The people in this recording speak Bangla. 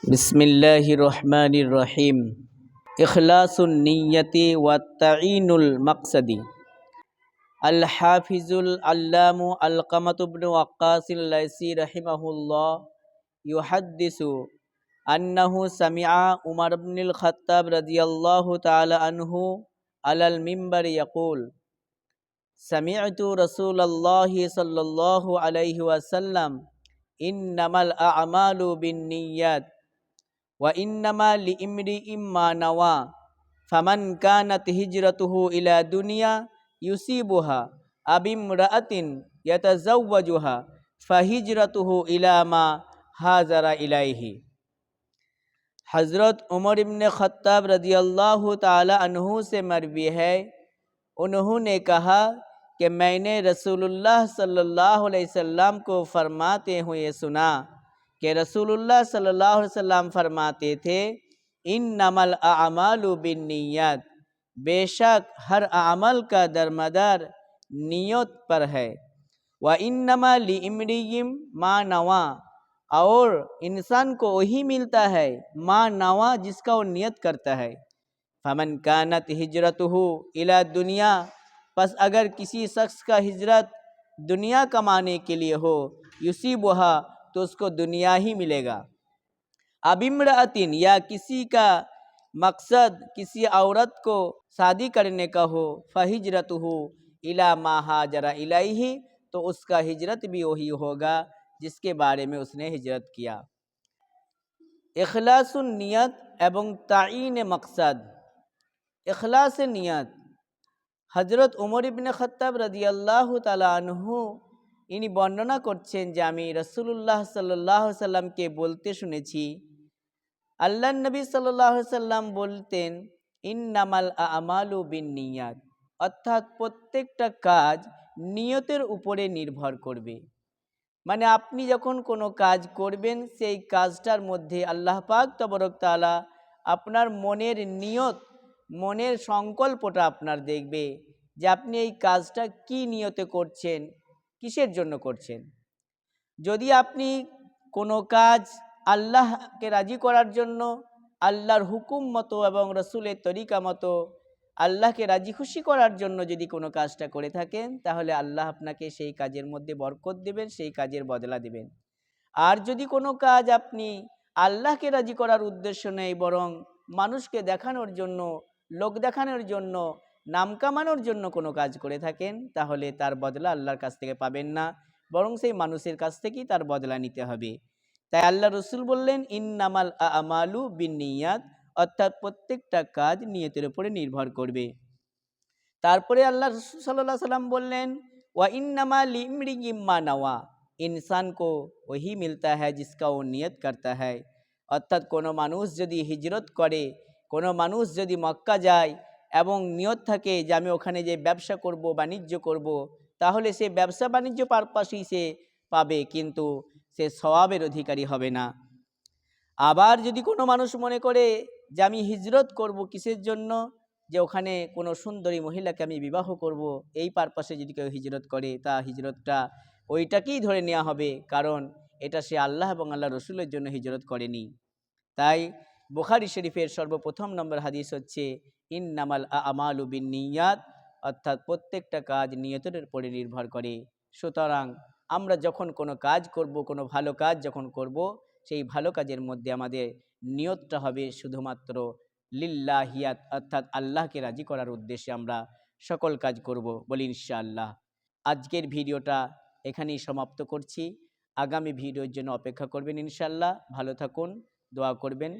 بسم الله الرحمن الرحيم إخلاص النية والتعين المقصد الحافظ العلام القمة بن وقاص الليثي رحمه الله يحدث أنه سمع عمر و انما لمری اما نوا فمن کا نت ہجرت ہو الا دنیا یوسیبہ ابم رعتن یتزوجہ فہجرت ہو علامہ حاضر الہی حضرت عمر ابن خطاب رضی اللہ تعالی عنہ سے مروی ہے۔ انہوں نے کہا کہ میں نے رسول اللہ صلی اللہ علیہ وسلم کو فرماتے ہوئے سنا۔ کہ رسول اللہ صلی اللہ علیہ وسلم فرماتے تھے ان نمل اعمال بالنیت بے شک ہر عمل کا درمدار نیت پر ہے۔ وہ ان نمل امریم ماں نواں اور انسان کو وہی ملتا ہے ماں نواں جس کا وہ نیت کرتا ہے۔ فمن کانت ہجرت ہو الا دنیا۔ پس اگر کسی شخص کا ہجرت دنیا کمانے کے لیے ہو یوسی بہا تو اس کو دنیا ہی ملے گا۔ اب امرأتن یا کسی کا مقصد کسی عورت کو شادی کرنے کا ہو فہجرت ہو الا ماہا جرا الہی تو اس کا ہجرت بھی وہی ہوگا جس کے بارے میں اس نے ہجرت کیا۔ اخلاص النیت ایبن تعین مقصد۔ اخلاص نیت حضرت عمر ابن خطب رضی اللہ تعالیٰ عنہ ইনি বর্ণনা করছেন যে আমি রসুল্লাহ সাল্লাহ সাল্লামকে বলতে শুনেছি। আল্লাহ নবী সাল্লাহ সাল্লাম বলতেন, ইন্নামাল আমালু বিন নিয়াত অর্থাৎ প্রত্যেকটা কাজ নিয়তের উপরে নির্ভর করবে। মানে আপনি যখন কোনো কাজ করবেন, সেই কাজটার মধ্যে আল্লাহ পাক তবরক তালা আপনার মনের নিয়ত, মনের সংকল্পটা আপনার দেখবে যে আপনি এই কাজটা কি নিয়তে করছেন কিসের জন্য করছেন? যদি আপনি কোনো কাজ আল্লাহকে রাজি করার জন্য, আল্লাহর হুকুম মতো এবং রসুলের তরিকা মতো আল্লাহকে রাজি খুশি করার জন্য যদি কোনো কাজটা করে থাকেন, তাহলে আল্লাহ আপনাকে সেই কাজের মধ্যে বরকত দেবেন, সেই কাজের বদলা দেবেন। আর যদি কোনো কাজ আপনি আল্লাহকে রাজি করার উদ্দেশ্য নেই, বরং মানুষকে দেখানোর জন্য, লোক দেখানোর জন্য নাম কামানোর জন্য কোনো কাজ করে থাকেন, তাহলে তার বদলা আল্লাহর কাছ থেকে পাবেন না, বরং সেই মানুষের কাছ থেকেই তার বদলা নিতে হবে। তাই আল্লাহ রসুল বললেন, ইন্নামাল আমালু বিন নিয়াত অর্থাৎ প্রত্যেকটা কাজ নিয়তের উপরে নির্ভর করবে। তারপরে আল্লাহ রসুল সাল্লাহ সাল্লাম বললেন, ওয়া ইন্নামা লিমরিগিম্মা নাওয়া ইনসান কো ওহি মিলতা হ্যায় জিসকা ও নিয়ত করতা হ্যায়। অর্থাৎ কোনো মানুষ যদি হিজরত করে, কোনো মানুষ যদি মক্কা যায় এবং নিয়ত থাকে যে আমি ওখানে যে ব্যবসা করব, বাণিজ্য করব। তাহলে সে ব্যবসা বাণিজ্য পারপাসেই সে পাবে, কিন্তু সে স্বভাবের অধিকারী হবে না আবার যদি কোনো মানুষ মনে করে যে আমি হিজরত করব কিসের জন্য যে ওখানে কোনো সুন্দরী মহিলাকে আমি বিবাহ করব, এই পারপাসে যদি কেউ হিজরত করে, তা হিজরতটা ওইটাকেই ধরে নেওয়া হবে, কারণ এটা সে আল্লাহ এবং আল্লাহ রসুলের জন্য হিজরত করেনি তাই বুখারি শরীফের সর্বপ্রথম নম্বর হাদিস হচ্ছে ইন নামাল আমাল উবিন নিয়াত অর্থাৎ প্রত্যেকটা কাজ নিয়তের উপরে নির্ভর করে। সুতরাং আমরা যখন কোনো কাজ করব, কোনো ভালো কাজ যখন করব, সেই ভালো কাজের মধ্যে আমাদের নিয়তটা হবে শুধুমাত্র লিল্লাহিয়াত, অর্থাৎ আল্লাহকে রাজি করার উদ্দেশ্যে আমরা সকল কাজ করব বলি ইনশাআল্লাহ। আজকের ভিডিওটা এখানেই সমাপ্ত করছি। আগামী ভিডিওর জন্য অপেক্ষা করবেন ইনশাল্লাহ ভালো থাকুন, দোয়া করবেন।